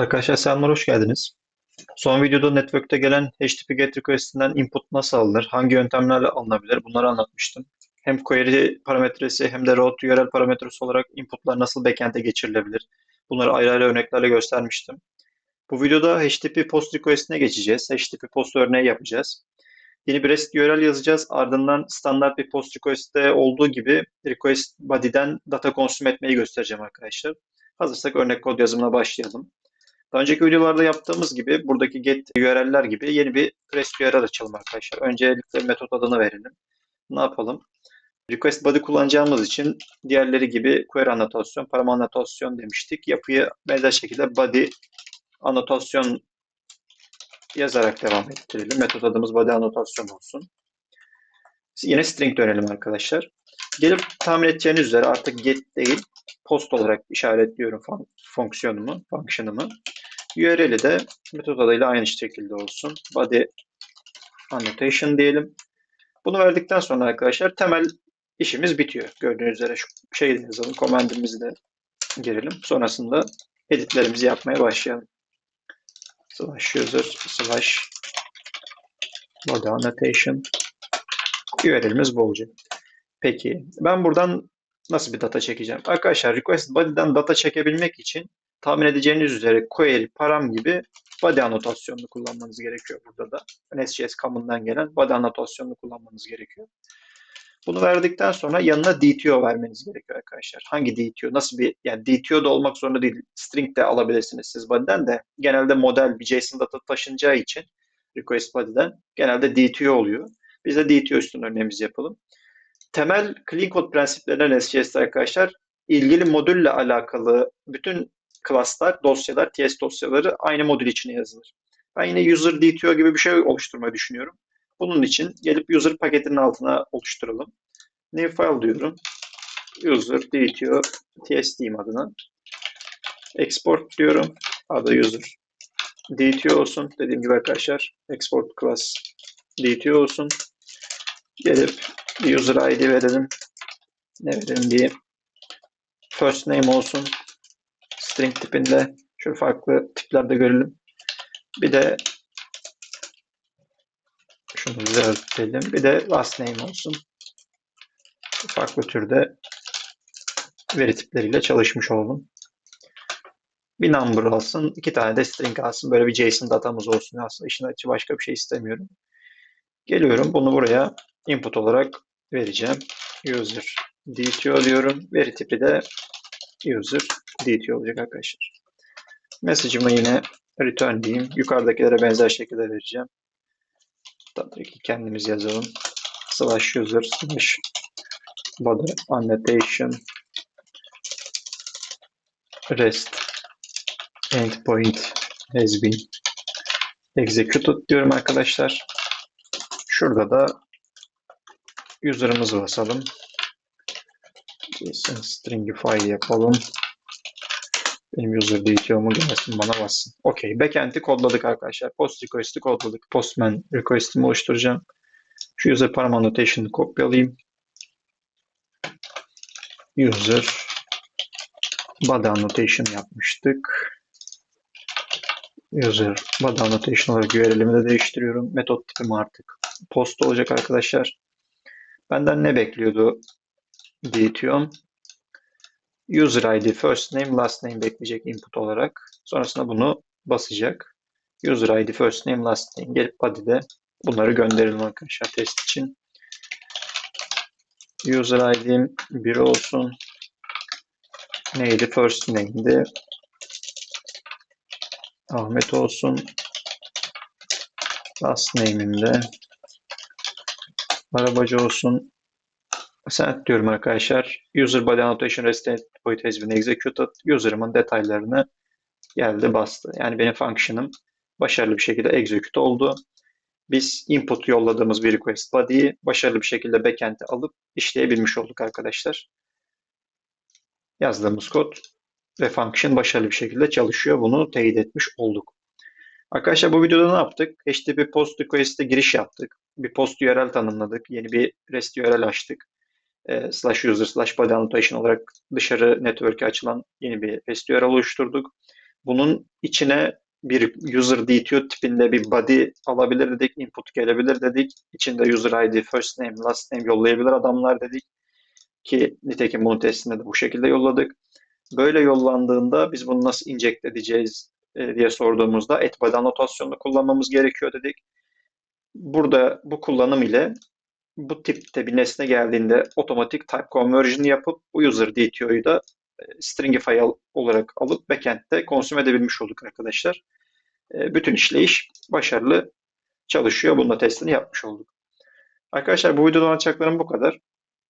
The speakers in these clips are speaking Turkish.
Arkadaşlar selamlar, hoş geldiniz. Son videoda network'te gelen HTTP GET request'inden input nasıl alınır, hangi yöntemlerle alınabilir bunları anlatmıştım. Hem query parametresi hem de route URL parametresi olarak inputlar nasıl backend'e geçirilebilir bunları ayrı ayrı örneklerle göstermiştim. Bu videoda HTTP post request'ine geçeceğiz. HTTP post örneği yapacağız. Yeni bir REST URL yazacağız. Ardından standart bir post request'te olduğu gibi request body'den data consume etmeyi göstereceğim arkadaşlar. Hazırsak örnek kod yazımına başlayalım. Daha önceki videolarda yaptığımız gibi buradaki get URL'ler gibi yeni bir REST URL açalım arkadaşlar. Öncelikle metot adını verelim. Ne yapalım? Request body kullanacağımız için diğerleri gibi query anotasyon, parama anotasyon demiştik. Yapıyı benzer şekilde body anotasyon yazarak devam ettirelim. Metot adımız body anotasyon olsun. Yine string dönelim arkadaşlar. Gelip tahmin edeceğiniz üzere artık get değil post olarak işaretliyorum fonksiyonumu, function'ımı. URL'i de metot adıyla aynı şekilde olsun. Body annotation diyelim. Bunu verdikten sonra arkadaşlar temel işimiz bitiyor. Gördüğünüz üzere şu şeyi yazalım. Command'imizi de girelim. Sonrasında editlerimizi yapmaya başlayalım. Slash user slash body annotation URL'imiz bu olacak. Peki ben buradan nasıl bir data çekeceğim? Arkadaşlar request body'den data çekebilmek için tahmin edeceğiniz üzere query, param gibi body anotasyonunu kullanmanız gerekiyor burada da. NSGS command'dan gelen body anotasyonunu kullanmanız gerekiyor. Bunu verdikten sonra yanına DTO vermeniz gerekiyor arkadaşlar. Hangi DTO? Nasıl bir yani DTO da olmak zorunda değil. String de alabilirsiniz siz body'den de. Genelde model bir JSON data taşınacağı için request body'den genelde DTO oluyor. Biz de DTO üstün örneğimizi yapalım. Temel clean code prensiplerine SJS'de arkadaşlar ilgili modülle alakalı bütün class'lar, dosyalar, TS dosyaları aynı modül içine yazılır. Ben yine user DTO gibi bir şey oluşturmayı düşünüyorum. Bunun için gelip user paketinin altına oluşturalım. New file diyorum. User DTO TS diyeyim adına. Export diyorum. Adı user DTO olsun. Dediğim gibi arkadaşlar export class DTO olsun. Gelip user ID verelim. Ne verelim diye. First name olsun string tipinde şu farklı tiplerde görelim. Bir de şunu düzeltelim. Bir de last name olsun. Farklı türde veri tipleriyle çalışmış olalım. Bir number alsın, iki tane de string alsın. Böyle bir JSON datamız olsun. Aslında işin açı başka bir şey istemiyorum. Geliyorum. Bunu buraya input olarak vereceğim. User DTO diyorum. Veri tipi de user DT olacak arkadaşlar. Message'ımı yine return diyeyim. Yukarıdakilere benzer şekilde vereceğim. Tabii ki kendimiz yazalım. Slash user slash body annotation rest endpoint has been executed diyorum arkadaşlar. Şurada da user'ımızı basalım. JSON stringify yapalım. Benim user DTO'mu gelmesin bana bassın. Okey. Backend'i kodladık arkadaşlar. Post request'i kodladık. Postman request'imi oluşturacağım. Şu user param annotation'ı kopyalayayım. User body annotation yapmıştık. User body annotation olarak URL'imi de değiştiriyorum. Metot tipim artık post olacak arkadaşlar. Benden ne bekliyordu DTO'm? User ID, first name, last name bekleyecek input olarak. Sonrasında bunu basacak. User ID, first name, last name. Gelip body'de bunları gönderelim arkadaşlar test için. User ID'm 1 olsun. Neydi? First name'di. Ahmet olsun. Last name'im de arabacı olsun. Set diyorum arkadaşlar. User body annotation rest endpoint has been executed. User'ımın detaylarını geldi bastı. Yani benim function'ım başarılı bir şekilde execute oldu. Biz input yolladığımız bir request body'yi başarılı bir şekilde backend'e alıp işleyebilmiş olduk arkadaşlar. Yazdığımız kod ve function başarılı bir şekilde çalışıyor. Bunu teyit etmiş olduk. Arkadaşlar bu videoda ne yaptık? HTTP post request'e giriş yaptık. Bir post URL tanımladık. Yeni bir REST URL açtık e, slash user slash body annotation olarak dışarı network'e açılan yeni bir REST URL oluşturduk. Bunun içine bir user DTO tipinde bir body alabilir dedik, input gelebilir dedik. İçinde user ID, first name, last name yollayabilir adamlar dedik. Ki nitekim bunun testinde de bu şekilde yolladık. Böyle yollandığında biz bunu nasıl inject edeceğiz e, diye sorduğumuzda at body anotasyonunu kullanmamız gerekiyor dedik. Burada bu kullanım ile bu tipte bir nesne geldiğinde otomatik type conversion yapıp bu user DTO'yu da e, stringify olarak alıp backend'de consume edebilmiş olduk arkadaşlar. E, bütün işleyiş başarılı çalışıyor. Bunun da testini yapmış olduk. Arkadaşlar bu videoda anlatacaklarım bu kadar.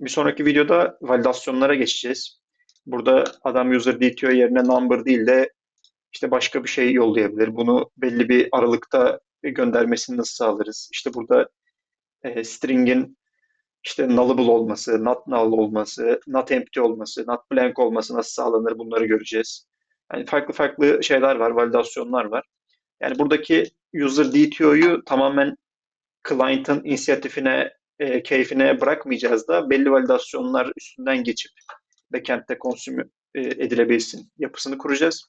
Bir sonraki videoda validasyonlara geçeceğiz. Burada adam user DTO yerine number değil de işte başka bir şey yollayabilir. Bunu belli bir aralıkta göndermesini nasıl sağlarız? İşte burada e, string'in işte nullable olması, not null olması, not empty olması, not blank olması nasıl sağlanır bunları göreceğiz. Yani farklı farklı şeyler var, validasyonlar var. Yani buradaki user DTO'yu tamamen client'ın inisiyatifine, e, keyfine bırakmayacağız da belli validasyonlar üstünden geçip backend'de konsüm e, edilebilsin yapısını kuracağız.